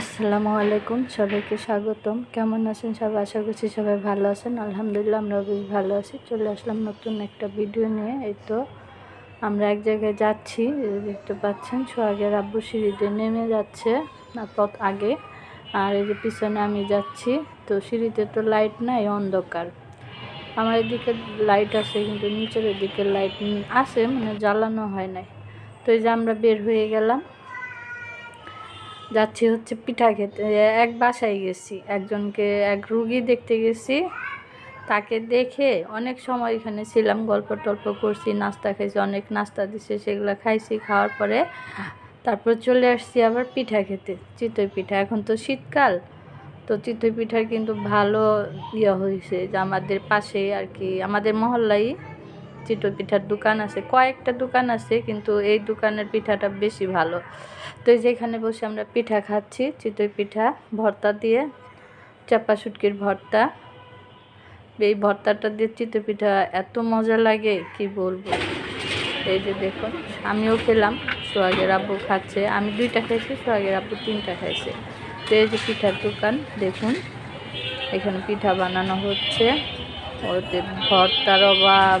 আসসালামু আলাইকুম, সবাইকে স্বাগতম। কেমন আছেন সবাই? আশা করছি সবাই ভালো আছেন। আলহামদুলিল্লাহ আমরা বেশ ভালো আছি। চলে আসলাম নতুন একটা ভিডিও নিয়ে। এই তো আমরা এক জায়গায় যাচ্ছি। দেখতে পাচ্ছেন, সোহাগের আব্বু সিঁড়িতে নেমে যাচ্ছে পথ আগে। আর এই যে পিছনে আমি যাচ্ছি, তো সিঁড়িতে তো লাইট নাই, অন্ধকার। আমার এদিকে লাইট আছে, কিন্তু নিচের দিকে লাইট আছে মানে জ্বালানো হয় নাই। তো এই যে আমরা বের হয়ে গেলাম। যাচ্ছি হচ্ছে পিঠা খেতে। এক বাসায় গেছি। একজনকে, এক রুগী দেখতে গেছি। তাকে দেখে অনেক সময় এখানে ছিলাম, গল্প টল্প করছি, নাস্তা খাইছি, অনেক নাস্তা দিছে, সেগুলো খাইছি, খাওয়ার পরে তারপর চলে আসছি আবার পিঠা খেতে, চিতই পিঠা। এখন তো শীতকাল, তো চিতই পিঠার কিন্তু ভালো ইয়ে হয়েছে যে আমাদের পাশে আর কি, আমাদের মহল্লাই চিতই পিঠার দোকান আছে। কয়েকটা দোকান আছে, কিন্তু এই দোকানের পিঠাটা বেশি ভালো। তো এই যেখানে বসে আমরা পিঠা খাচ্ছি, চিতই পিঠা, ভর্তা দিয়ে, চাপা শুটকির ভর্তা। এই ভর্তাটা দিয়ে চিতই পিঠা এত মজা লাগে, কি বলব? এই যে দেখুন, আমিও খেলাম, সোহাগের আব্বু খাচ্ছে। আমি দুইটা খাইছি, সোহাগের আব্বু তিনটা খাইছে। তো এই যে পিঠার দোকান, দেখুন, এখানে পিঠা বানানো হচ্ছে। ওতে ভর্তার অভাব।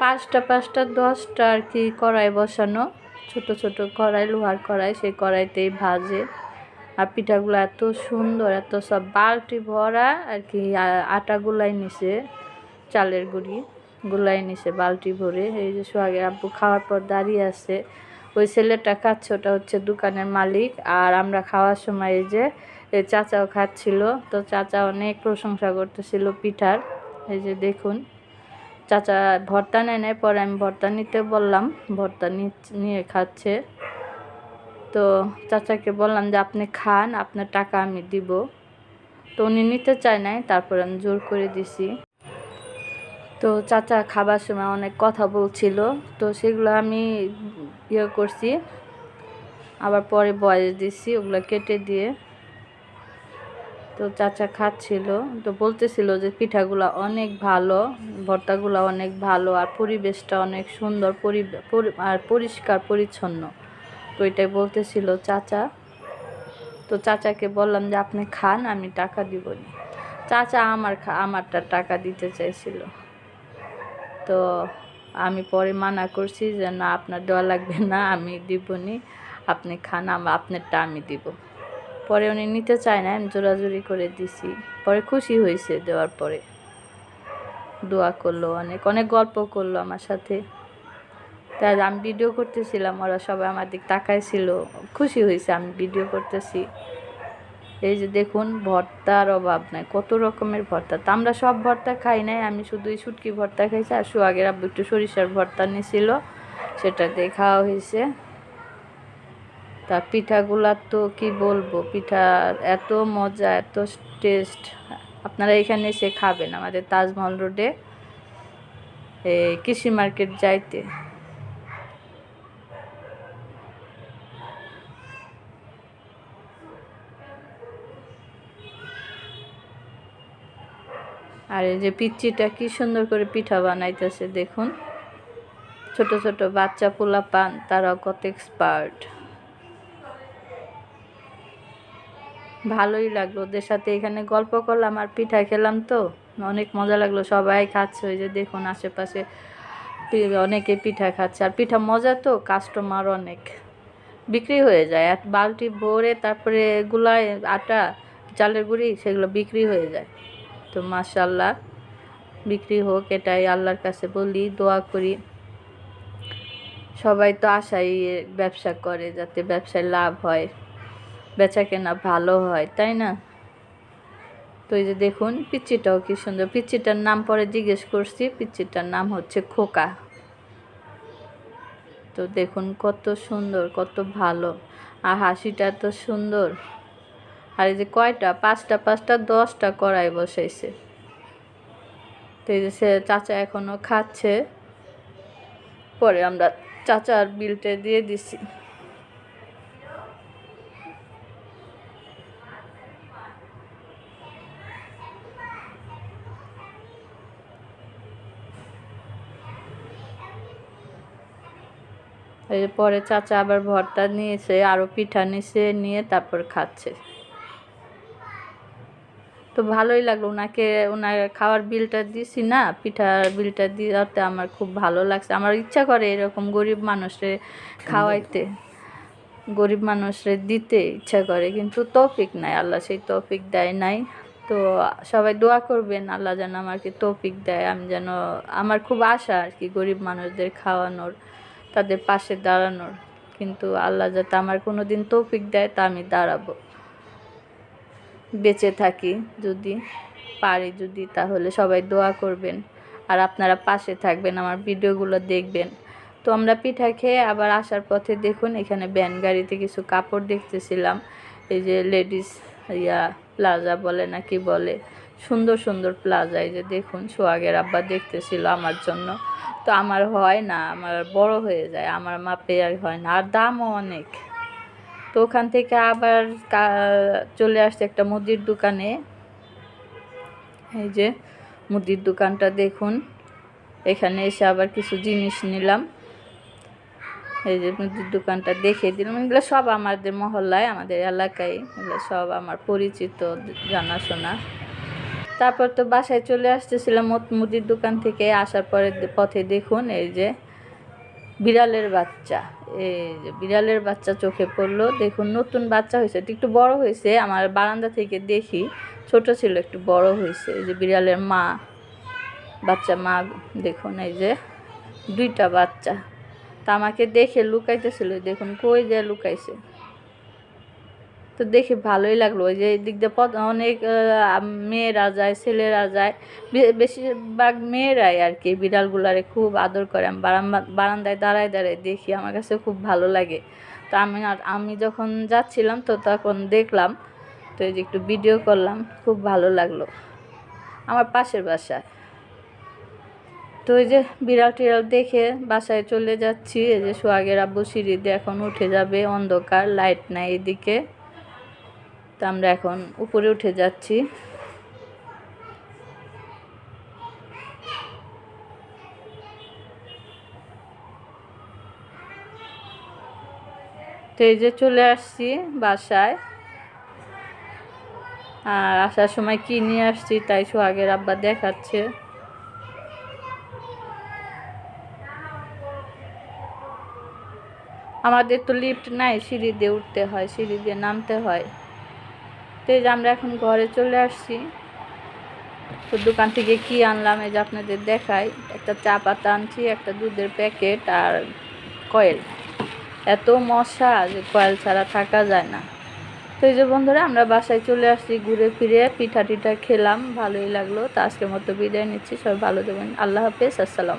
পাঁচটা পাঁচটা, দশটা আর কি কড়াই বসানো। ছোট ছোট কড়াই, লোহার কড়াই, সেই কড়াইতেই ভাজে। আর পিঠাগুলো এত সুন্দর, এত সব বালতি ভরা আর কি আটা গুলাই নিছে, চালের গুঁড়ি গুলাই নিছে, বালতি ভরে। এই যে সোহাগের আব্বু খাওয়ার পর দাঁড়িয়ে আছে। ওই ছেলেটা খাচ্ছে, ওটা হচ্ছে দোকানের মালিক। আর আমরা খাওয়ার সময় এই যে এই চাচাও খাচ্ছিল। তো চাচা অনেক প্রশংসা করতেছিল পিঠার। এই যে দেখুন। চাচা ভর্তা নেয় নেয় পরে আমি ভর্তা নিতে বললাম, ভর্তা নিয়ে খাচ্ছে। তো চাচাকে বললাম যে, আপনি খান, আপনার টাকা আমি দিব। তো উনি নিতে চায় নাই, তারপরে আমি জোর করে দিছি। তো চাচা খাবার সময় অনেক কথা বলছিল, তো সেগুলো আমি ইয়ে করছি, আবার পরে বয়স দিছি, ওগুলো কেটে দিয়ে তো চাচা খাচ্ছিল, তো বলতেছিল যে পিঠাগুলো অনেক ভালো, ভর্তাগুলো অনেক ভালো আর পরিবেশটা অনেক সুন্দর আর পরিষ্কার, পরিচ্ছন্ন। তো এটাই বলতেছিল চাচা। তো চাচাকে বললাম যে, আপনি খান, আমি টাকা দিব চাচা আমার আমারটা টাকা দিতে চাইছিল। তো আমি পরে মানা করছি যে, না, আপনার দেওয়া লাগবে না, আমি দিব নি আপনি খান আপনারটা আমি দিব। পরে উনি নিতে চায় না, আমি জোরাজুরি করে দিছি। পরে খুশি হয়েছে দেওয়ার পরে। দোয়া করল অনেক অনেক গল্প করল আমার সাথে। তাই আমি ভিডিও করতেছিলাম, ওরা সবাই আমার দিক তাকাইছিল। খুশি হয়েছে, আমি ভিডিও করতেছি। এই যে দেখুন, ভর্তার অভাব নাই, কত রকমের ভর্তা। তা আমরা সব ভর্তা খাই নাই, আমি শুধু এই শুটকি ভর্তা খাইছি, আর সোহাগের আব্বু একটু সরিষার ভর্তা নিছিল, সেটা দিয়ে খাওয়া হয়েছে। তা পিঠাগুলা তো কি বলব? পিঠা এত মজা, এত টেস্ট আপনারা এখানে এসে খাবেন আমাদের তাজমহল রোডে কৃষি মার্কেট যাইতে। আর এই যে পিচ্চিটা কি সুন্দর করে পিঠা বানাইতেছে, দেখুন। ছোট ছোট বাচ্চা পোলা পান তারাও কত এক্সপার্ট ভালোই লাগল ওদের সাথে এখানে গল্প করলাম আর পিঠা খেলাম তো। অনেক মজা লাগল, সবাই খাচ্ছে ওই যে দেখুন আশেপাশে অনেকে পিঠা খাচ্ছে। আর পিঠা মজা তো কাস্টমার অনেক। বিক্রি হয়ে যায়, এক বালতি ভরে তারপরে গুলায় আটা, চালের গুঁড়ি সেগুলো বিক্রি হয়ে যায়। তো মাশাল্লাহ বিক্রি হোক এটাই আল্লাহর কাছে বলি, দোয়া করি। সবাই তো আশাই ব্যবসা করে যাতে ব্যবসায় লাভ হয়। বেচা কেনা ভালো হয়, তাই না? তো এই যে দেখুন পিচ্চিটাও কি সুন্দর। পিচ্চিটার নাম পরে জিজ্ঞেস করছি, পিচ্চিটার নাম হচ্ছে খোকা। তো দেখুন কত সুন্দর, কত ভালো। আর হাসিটা তো সুন্দর। আর এই যে কয়টা? পাঁচটা পাঁচটা, দশটা কড়াই বসাইছে। তো এই যে সে চাচা এখনও খাচ্ছে। পরে আমরা চাচার বিলটা দিয়ে দিছি। এই যে পরে চাচা আবার ভর্তা নিয়েছে আরও পিঠা নিছে, নিয়ে তারপর খাচ্ছে। তো ভালোই লাগল ওনাকে, ওনার খাওয়ার বিলটা দিছি না, পিঠার বিলটা দিতে আমার খুব ভালো লাগছে। আমার ইচ্ছা করে এরকম গরিব মানুষরে খাওয়াইতে, গরিব মানুষরে দিতে ইচ্ছা করে, কিন্তু তৌফিক নাই, আল্লাহ সেই তৌফিক দেয় নাই। তো সবাই দোয়া করবেন, আল্লাহ যেন আমাকে তৌফিক দেয়, আমি যেন, আমার খুব আশা আর কি গরিব মানুষদের খাওয়ানোর। তাদের পাশে দাঁড়ানোর। কিন্তু আল্লাহ যাতে আমার কোনো দিন তৌফিক দেয়, তা আমি দাঁড়াবো। বেঁচে থাকি যদি পারি যদি, তাহলে সবাই দোয়া করবেন। আর আপনারা পাশে থাকবেন, আমার ভিডিওগুলো দেখবেন। তো আমরা পিঠা খেয়ে আবার আসার পথে দেখুন, এখানে ব্যান গাড়িতে কিছু কাপড় দেখতেছিলাম। এই যে লেডিস ইয়া প্লাজা বলে না কি বলে? সুন্দর সুন্দর প্লাজা, এই যে দেখুন, সোহাগের আব্বা দেখতেছিল আমার জন্য। তো আমার হয় না, আমার বড় হয়ে যায়, আমার মাপে আর হয় না, আর দামও অনেক। তো ওখান থেকে আবার চলে আসছে একটা মুদির দোকানে। এই যে মুদির দোকানটা দেখুন, এখানে এসে আবার কিছু জিনিস নিলাম। এই যে মুদির দোকানটা দেখে দিলাম, এগুলো সব আমাদের মহল্লায়, আমাদের এলাকায়, এগুলো সব আমার পরিচিত, জানাশোনা। তারপর তো বাসায় চলে আসতেছিলাম মুদির দোকান থেকে, আসার পরে পথে দেখুন এই যে বিড়ালের বাচ্চা, এই যে বিড়ালের বাচ্চা চোখে পড়ল। দেখুন, নতুন বাচ্চা হয়েছে একটু বড় হয়েছে, আমার বারান্দা থেকে দেখি, ছোট ছিল, একটু বড় হয়েছে। এই যে বিড়ালের মা, বাচ্চা মা, দেখুন এই যে দুইটা বাচ্চা। তা আমাকে দেখে লুকাইতেছিল, দেখুন কই যে লুকাইছে। তো দেখে ভালোই লাগল। ওই যে দিক দিয়ে অনেক মেয়েরা যায়, ছেলেরা যায়। বেশিরভাগ মেয়েরাই আর কি বিড়ালগুলারে খুব আদর করে। আমি বারান্দায় দাঁড়ায় দাঁড়ায় দেখি, আমার কাছে খুব ভালো লাগে। তো আমি আর, আমি যখন যাচ্ছিলাম তো তখন দেখলাম, তো এই যে একটু ভিডিও করলাম, খুব ভালো লাগল। আমার পাশের বাসায়। তো ওই যে বিড়াল টিড়াল দেখে বাসায় চলে যাচ্ছি। এই যে সোহাগের আব্বু সিঁড়িতে এখন উঠে যাবে, অন্ধকার লাইট নাই এদিকে। তো আমরা এখন উপরে উঠে যাচ্ছি। তো এই যে চলে আসছি বাসায়। আর আসার সময় কি নিয়ে আসছি তাই সোহাগের আব্বা দেখাচ্ছে। আমাদের তো লিফট নাই, সিঁড়ি দিয়ে উঠতে হয়, সিঁড়ি দিয়ে নামতে হয়। তো এই যে আমরা এখন ঘরে চলে আসছি। তো দোকান থেকে কি আনলাম, এই যে আপনাদের দেখাই। একটা চা পাতা আনছি, একটা দুধের প্যাকেট আর কয়েল। এত মশা যে কয়েল ছাড়া থাকা যায় না। তো এই যে বন্ধুরা, আমরা বাসায় চলে আসছি, ঘুরে ফিরে পিঠা টিঠা খেলাম, ভালোই লাগল। তো আজকের মতো বিদায় নিচ্ছি, সবাই ভালো দেবেন আল্লাহ হাফেজ, আসসালাম